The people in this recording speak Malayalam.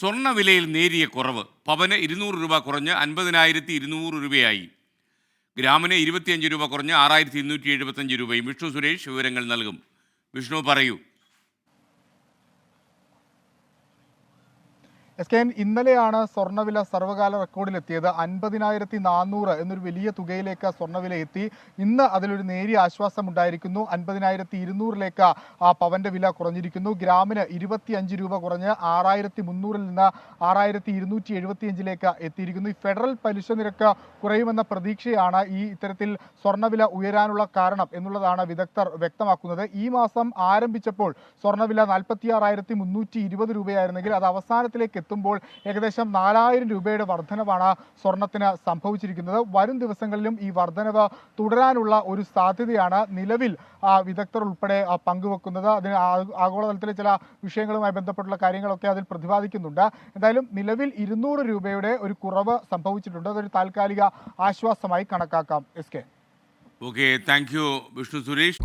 സ്വർണ വിലയിൽ നേരിയ കുറവ്. പവന് ഇരുന്നൂറ് രൂപ കുറഞ്ഞ് അൻപതിനായിരത്തി ഇരുന്നൂറ് രൂപയായി. ഗ്രാമിന് ഇരുപത്തിയഞ്ച് രൂപ കുറഞ്ഞ് ആറായിരത്തി ഇരുന്നൂറ്റി എഴുപത്തഞ്ച് രൂപയും. വിഷ്ണു സുരേഷ് വിവരങ്ങൾ നൽകും. വിഷ്ണു പറയൂ. എസ് കെ എൻ ഇന്നലെയാണ് സ്വർണവില സർവകാല റെക്കോർഡിലെത്തിയത് അൻപതിനായിരത്തി നാനൂറ് എന്നൊരു വലിയ തുകയിലേക്ക് സ്വർണവില എത്തി. ഇന്ന് അതിലൊരു നേരിയ ആശ്വാസം ഉണ്ടായിരിക്കുന്നു അൻപതിനായിരത്തി ഇരുന്നൂറിലേക്ക് ആ പവന്റെ വില കുറഞ്ഞിരിക്കുന്നു. ഗ്രാമിന് ഇരുപത്തിയഞ്ച് രൂപ കുറഞ്ഞ് ആറായിരത്തി മുന്നൂറിൽ നിന്ന് ആറായിരത്തി ഇരുന്നൂറ്റി എഴുപത്തിയഞ്ചിലേക്ക് എത്തിയിരിക്കുന്നു. ഈ ഫെഡറൽ പലിശ നിരക്ക് കുറയുമെന്ന പ്രതീക്ഷയാണ് ഈ ഇത്തരത്തിൽ സ്വർണവില ഉയരാനുള്ള കാരണം എന്നുള്ളതാണ് വിദഗ്ധർ വ്യക്തമാക്കുന്നത്. ഈ മാസം ആരംഭിച്ചപ്പോൾ സ്വർണവില നാൽപ്പത്തി ആറായിരത്തി മുന്നൂറ്റി ഇരുപത് രൂപയായിരുന്നെങ്കിൽ അത് അവസാനത്തിലേക്ക് എത്തുമ്പോൾ ഏകദേശം നാലായിരം രൂപയുടെ വർധനവാണ് സ്വർണത്തിന് സംഭവിച്ചിരിക്കുന്നത്. വരും ദിവസങ്ങളിലും ഈ വർധനവ് തുടരാനുള്ള ഒരു സാധ്യതയാണ് നിലവിൽ വിദഗ്ധർ ഉൾപ്പെടെ പങ്കുവെക്കുന്നത്. അതിന് ആഗോളതലത്തിലെ ചില വിഷയങ്ങളുമായി ബന്ധപ്പെട്ടുള്ള കാര്യങ്ങളൊക്കെ അതിൽ പ്രതിപാദിക്കുന്നുണ്ട്. എന്തായാലും നിലവിൽ ഇരുന്നൂറ് രൂപയുടെ ഒരു കുറവ് സംഭവിച്ചിട്ടുണ്ട്. അതൊരു താൽക്കാലിക ആശ്വാസമായി കണക്കാക്കാം. S K. Okay thank you Vishnu Suresh.